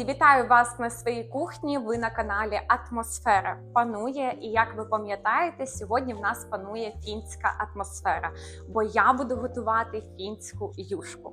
Друзі, вітаю вас на своїй кухні. Ви на каналі Атмосфера панує. І як ви пам'ятаєте, сьогодні в нас панує фінська атмосфера, бо я буду готувати фінську юшку.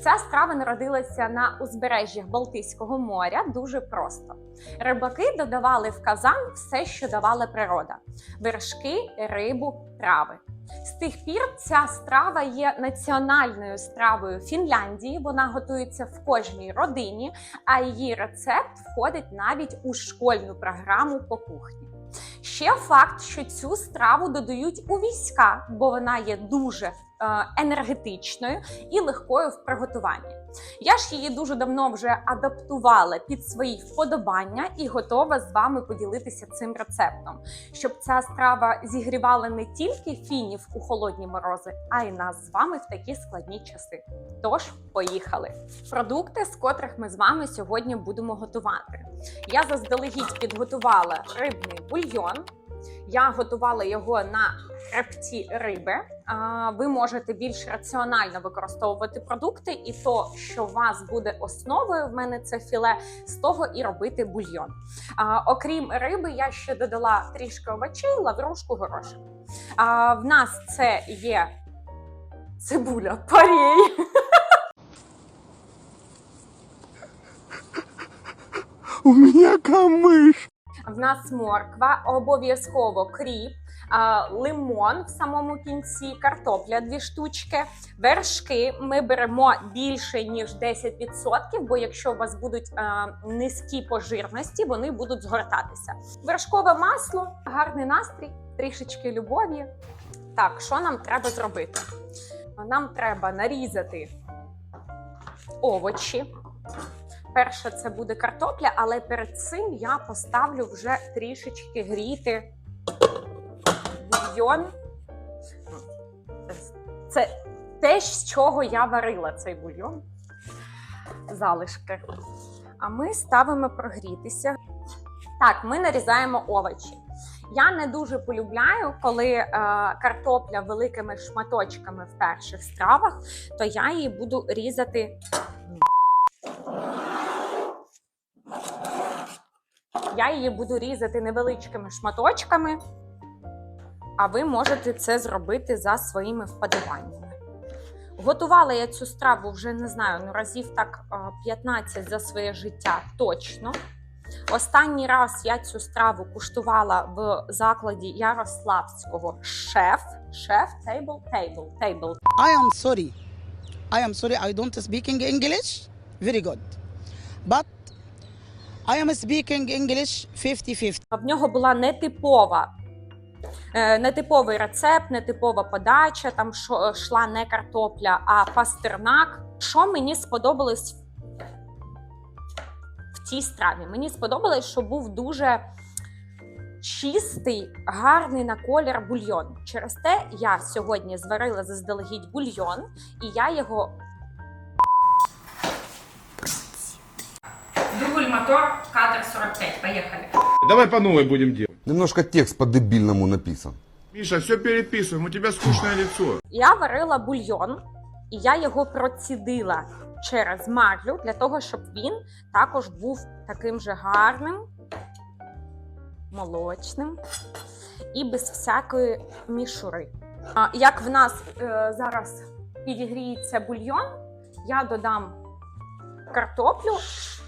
Ця страва народилася на узбережжях Балтійського моря дуже просто. Рибаки додавали в казан все, що давала природа: вершки, рибу, трави. З тих пір ця страва є національною стравою Фінляндії. Вона готується в кожній родині, а її рецепт входить навіть у школьну програму по кухні. Ще факт, що цю страву додають у війська, бо вона є дуже е, енергетичною і легкою в приготуванні. Я ж її дуже давно вже адаптувала під свої вподобання і готова з вами поділитися цим рецептом, щоб ця страва зігрівала не тільки фінів у холодні морози, а й нас з вами в такі складні часи. Тож, поїхали! Продукти, з котрих ми з вами сьогодні будемо готувати. Я заздалегідь підготувала рибний бульйон. Я готувала його на хребті риби. Ви можете більш раціонально використовувати продукти, і то, що у вас буде основою, в мене це філе, з того і робити бульйон. Окрім риби, я ще додала трішки овочей, лаврушку, горошок. В нас це є цибуля парей. У меня камыш. В нас морква, обов'язково кріп, лимон в самому кінці, картопля дві штучки, вершки. Ми беремо більше ніж 10%, бо якщо у вас будуть низькі по жирності, вони будуть згортатися. Вершкове масло, гарний настрій, трішечки любові. Так, що нам треба зробити? Нам треба нарізати овочі. Перше це буде картопля, але перед цим я поставлю вже трішечки гріти бульйон. Це те, з чого я варила цей бульйон. Залишки. А ми ставимо прогрітися. Так, ми нарізаємо овочі. Я не дуже полюбляю, коли е, картопля великими шматочками в перших стравах, то я її буду різати Я її буду різати невеличкими шматочками, а ви можете це зробити за своїми вподобаннями. Готувала я цю страву вже не знаю, ну разів так 15 за своє життя точно. Останній раз я цю страву куштувала в закладі Ярославського шеф. Шеф, тейбл, тейбл, тейбл. I am sorry. I am sorry. I don't speaking English. Very good. But I am speaking English 50-50. В нього була нетипова, е, нетиповий рецепт, нетипова подача. Там йшла не картопля, а пастернак. Що мені сподобалось в цій страві? Мені сподобалось, що був дуже чистий, гарний на колір бульйон. Через те я сьогодні зварила заздалегідь бульйон, і я його. Мотор, кадр 45. Поїхали. Давай по новой будем делать. Немножко текст по-дебильному написан. Миша, все переписываем, у тебя скучное лицо. Я варила бульйон, і я його процідила через марлю для того, щоб він також був таким же гарним, молочним і без всякої мішури. А, Як в нас е, зараз підігріється бульйон, я додам картоплю,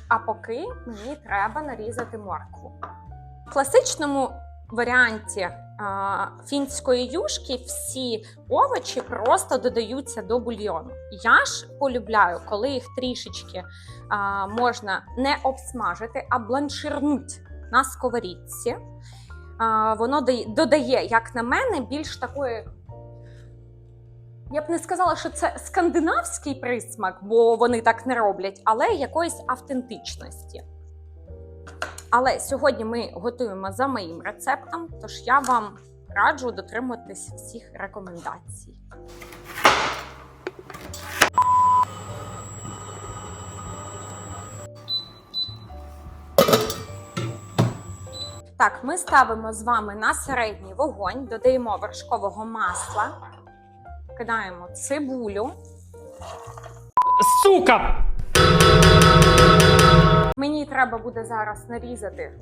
а поки мені треба нарізати моркву. В класичному варіанті фінської юшки всі овочі просто додаються до бульйону. Я ж полюбляю, коли їх трішечки можна не обсмажити, а бланширнуть на сковорідці. Воно додає, як на мене, більш такої. Я б не сказала, що це скандинавський присмак, бо вони так не роблять, але якоїсь автентичності. Але сьогодні ми готуємо за моїм рецептом, тож я вам раджу дотримуватись всіх рекомендацій. Так, ми ставимо з вами на середній вогонь, додаємо вершкового масла, кидаємо цибулю, Сука! Мені треба буде зараз нарізати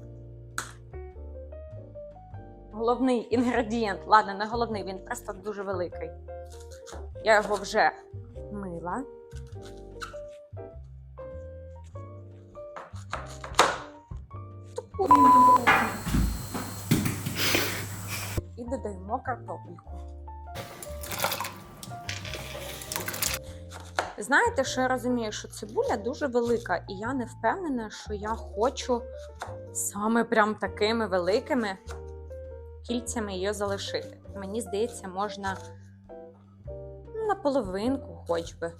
головний інгредієнт. Ладно, не головний, він просто дуже великий. Я його вже мила. І додаємо картопельку. Знаєте, що я розумію, що цибуля дуже велика, і я не впевнена, що я хочу саме прям такими великими кільцями її залишити. Мені здається, можна на половинку хоч би.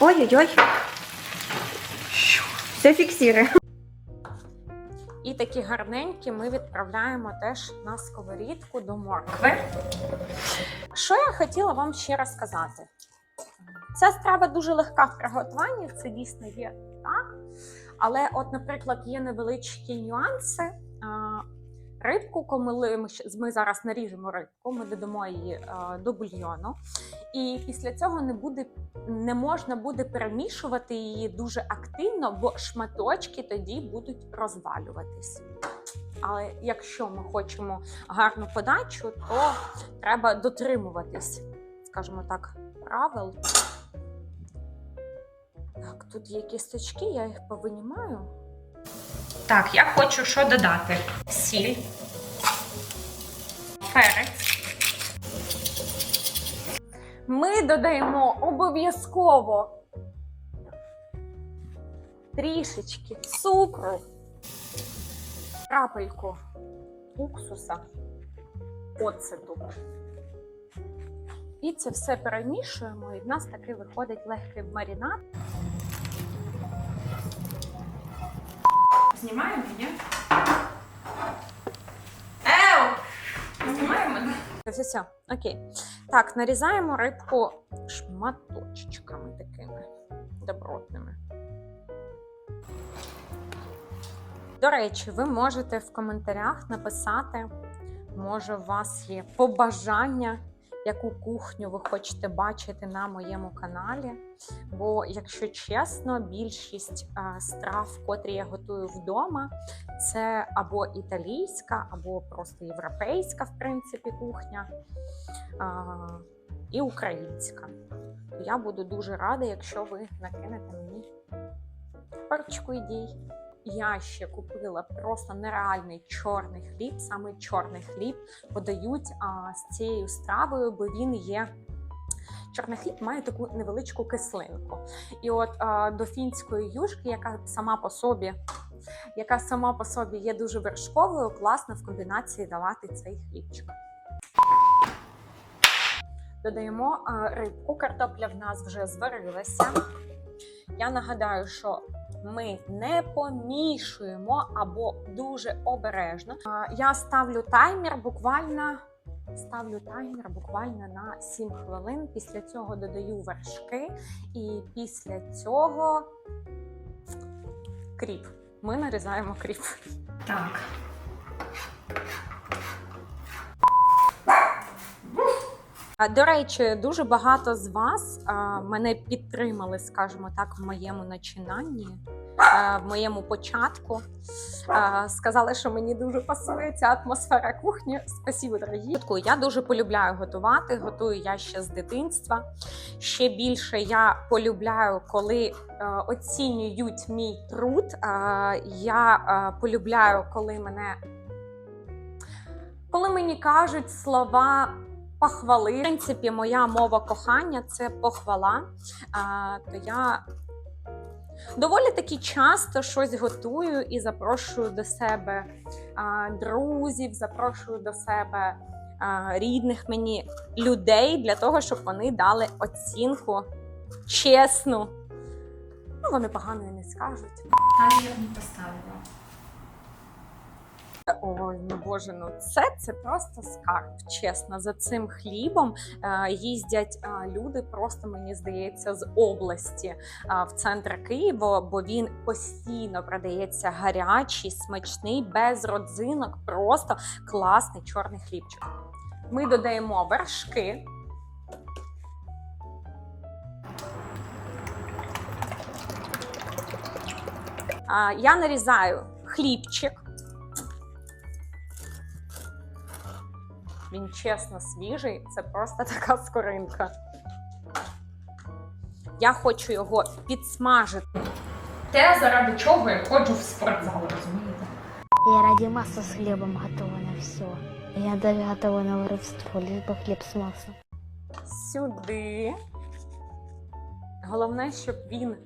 Ой-ой-ой. Все фіксирує. І такі гарненькі ми відправляємо теж на сковорідку до моркви. Що я хотіла вам ще розказати? Ця страва дуже легка в приготуванні, це дійсно є так. Але, от, наприклад, є невеличкі нюанси. Рибку, коли ми, зараз наріжемо рибку, ми додамо її до бульйону. І після цього не, буде, не можна буде перемішувати її дуже активно, бо шматочки тоді будуть розвалюватись. Але якщо ми хочемо гарну подачу, то треба дотримуватись, скажімо так, правил. Так, тут є кісточки, я їх повинімаю. Так, я хочу що додати: сіль, перець. Ми додаємо обов'язково трішечки цукру, крапельку уксуса, оцету. І це все перемішуємо, і в нас такий виходить легкий маринад. Знімаємо, ні? Еу! Знімаємо? Все, все, окей. Так, нарізаємо рибку шматочками такими добротними. До речі, ви можете в коментарях написати, може, у вас є побажання, яку кухню ви хочете бачити на моєму каналі. Бо, якщо чесно, більшість страв, котрі я готую вдома, це або італійська, або просто європейська, в принципі, кухня і українська. Я буду дуже рада, якщо ви накинете мені парочку ідей. Я ще купила просто нереальний чорний хліб, саме чорний хліб подають а, з цією стравою, бо він є. Чорний хліб має таку невеличку кислинку. І от а, до фінської юшки, яка сама по собі, яка сама по собі є дуже вершковою, класно в комбінації давати цей хлібчик. Додаємо а, рибку, картопля в нас вже зварилася. Я нагадаю, що ми не помішуємо або дуже обережно. Я ставлю таймер буквально. Ставлю таймер буквально на 7 хвилин. Після цього додаю вершки, і після цього кріп. Ми нарізаємо кріп. Так. До речі, дуже багато з вас мене підтримали, скажімо так, в моєму начинанні, в моєму початку. Сказали, що мені дуже пасує ця атмосфера кухні. Спасибо, дорогі. Я дуже полюбляю готувати. Готую я ще з дитинства. Ще більше я полюбляю, коли е, оцінюють мій труд. Я е, полюбляю, коли мене коли мені кажуть слова похвали. В принципі, моя мова кохання це похвала. А, то я доволі таки часто щось готую і запрошую до себе а, друзів, запрошую до себе рідних мені людей для того, щоб вони дали оцінку чесну. Ну, вони погано і не скажуть. Таймер не поставила. Ой, ну боже, ну це, це просто скарб. Чесно, за цим хлібом е, їздять е, люди, просто мені здається, з області е, в центр Києва, бо він постійно продається гарячий, смачний, без родзинок, просто класний чорний хлібчик. Ми додаємо вершки. Я нарізаю хлібчик. Він чесно свіжий, це просто така скоринка. Я хочу його підсмажити. Те, заради чого я ходжу в спортзал, розумієте? Я ради масла с хлебом готова на все. Я даже готова на воровство, лишь бы хлеб с маслом. Сюди. Головне, щоб він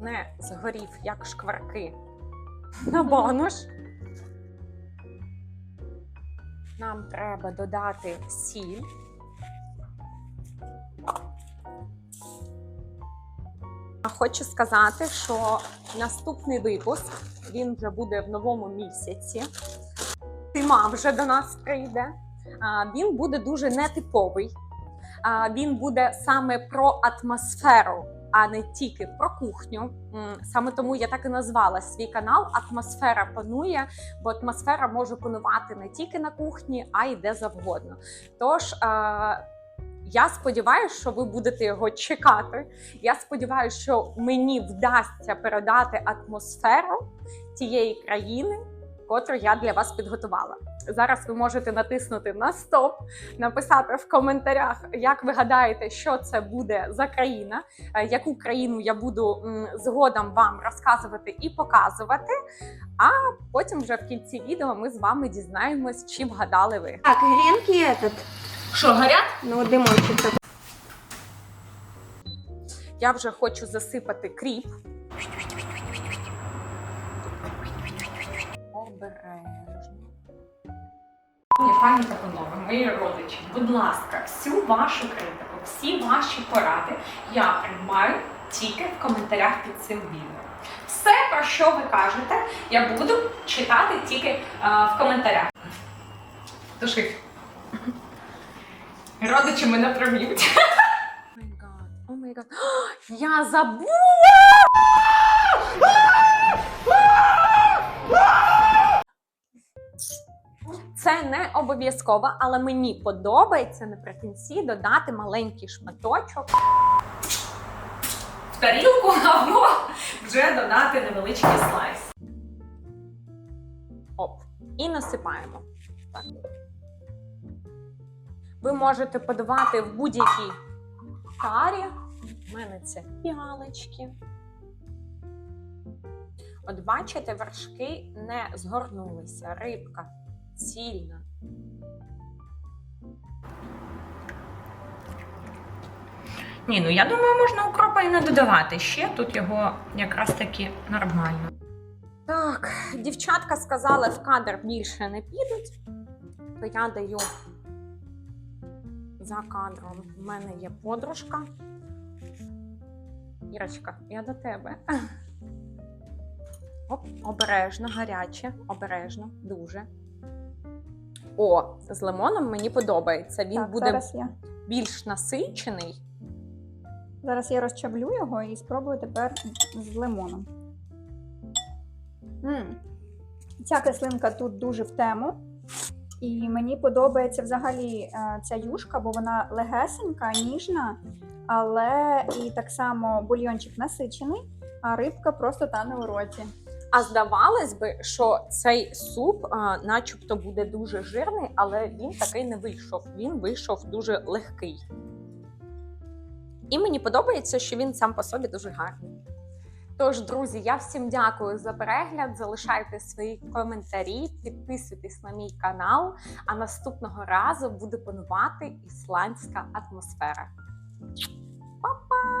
не згорів, як шкварки. На банош. Нам треба додати сіль. Хочу сказати, що наступний випуск він вже буде в новому місяці. Тима вже до нас прийде. Він буде дуже нетиповий. Він буде саме про атмосферу, а не тільки про кухню. Саме тому я так і назвала свій канал Атмосфера панує, бо атмосфера може панувати не тільки на кухні, а й де завгодно. Тож. е, я сподіваюся, що ви будете його чекати. Я сподіваюся, що мені вдасться передати атмосферу тієї країни, котру я для вас підготувала. Зараз ви можете натиснути на стоп, написати в коментарях, як ви гадаєте, що це буде за країна, е, яку країну я буду згодом вам розказувати і показувати. А потім вже в кінці відео ми з вами дізнаємось, чи вгадали ви. Так, гренки этот. Що горять? Ну, дымочек. Я вже хочу засипати кріп. Пані та мої родичі, будь ласка, всю вашу критику, всі ваші поради я приймаю тільки в коментарях під цим відео. Все, про що ви кажете, я буду читати тільки е, в коментарях. Души. Родичі мене гад. Я забула! Це не обов'язково, але мені подобається наприкінці додати маленький шматочок. В тарілку або вже додати невеличкий слайс. Оп. І насипаємо. Так. Ви можете подавати в будь-якій тарі. У мене це піалечки. От бачите, вершки не згорнулися. Рибка цільна. Ні, ну я думаю, можна укропа і не додавати. Ще тут його якраз таки нормально. Так, дівчатка сказали, в кадр більше не підуть, то я даю за кадром. В мене є подружка. Ірочка, я до тебе. Оп, обережно, гаряче, обережно, дуже. О, з лимоном мені подобається. Він так, буде зараз я. більш насичений. Зараз я розчавлю його і спробую тепер з лимоном. м Ця кислинка тут дуже в тему. І мені подобається взагалі е, ця юшка, бо вона легесенька, ніжна, але і так само бульйончик насичений, а рибка просто тане у роті. А здавалось би, що цей суп, а, начебто, буде дуже жирний, але він такий не вийшов. Він вийшов дуже легкий. І мені подобається, що він сам по собі дуже гарний. Тож, друзі, я всім дякую за перегляд. Залишайте свої коментарі, підписуйтесь на мій канал. А наступного разу буде панувати ісландська атмосфера. Па-па!